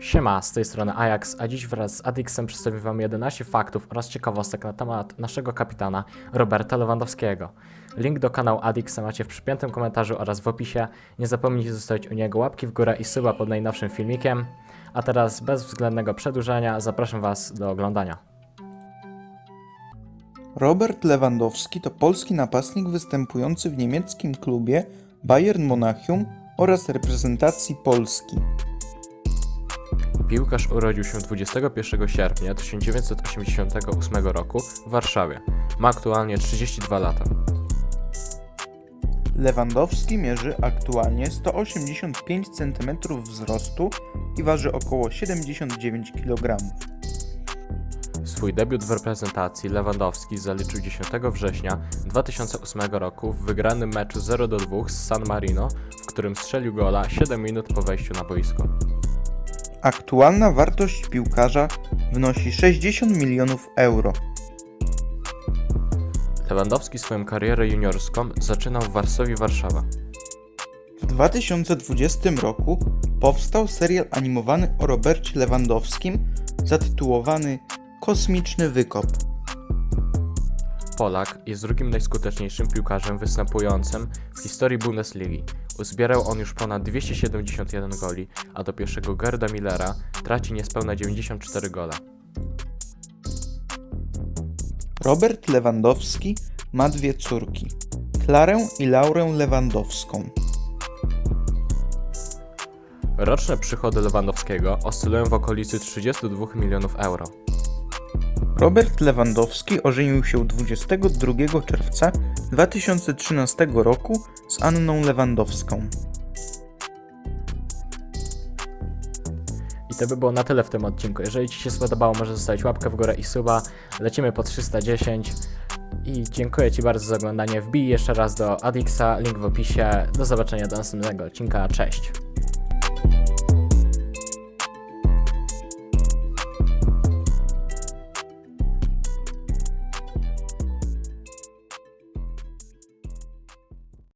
Siema, z tej strony Ajax, a dziś wraz z Adixem przedstawię Wam 11 faktów oraz ciekawostek na temat naszego kapitana Roberta Lewandowskiego. Link do kanału Adixa macie w przypiętym komentarzu oraz w opisie. Nie zapomnijcie zostawić u niego łapki w górę i suba pod najnowszym filmikiem. A teraz bez względnego przedłużenia zapraszam Was do oglądania. Robert Lewandowski to polski napastnik występujący w niemieckim klubie Bayern Monachium oraz reprezentacji Polski. Piłkarz urodził się 21 sierpnia 1988 roku w Warszawie. Ma aktualnie 32 lata. Lewandowski mierzy aktualnie 185 cm wzrostu i waży około 79 kg. Swój debiut w reprezentacji Lewandowski zaliczył 10 września 2008 roku w wygranym meczu 0-2 z San Marino, w którym strzelił gola 7 minut po wejściu na boisko. Aktualna wartość piłkarza wynosi 60 milionów euro. Lewandowski swoją karierę juniorską zaczynał w Warszawie Warszawa. W 2020 roku powstał serial animowany o Robercie Lewandowskim zatytułowany Kosmiczny Wykop. Polak jest drugim najskuteczniejszym piłkarzem występującym w historii Bundesligi. Uzbierał on już ponad 271 goli, a do pierwszego Gerda Millera traci niespełna 94 gole. Robert Lewandowski ma dwie córki, Klarę i Laurę Lewandowską. Roczne przychody Lewandowskiego oscylują w okolicy 32 milionów euro. Robert Lewandowski ożenił się 22 czerwca 2013 roku z Anną Lewandowską. I to by było na tyle w tym odcinku. Jeżeli Ci się spodobało, możesz zostawić łapkę w górę i suba. Lecimy po 310. I dziękuję Ci bardzo za oglądanie. Wbij jeszcze raz do Adixa, link w opisie. Do zobaczenia do następnego odcinka. Cześć.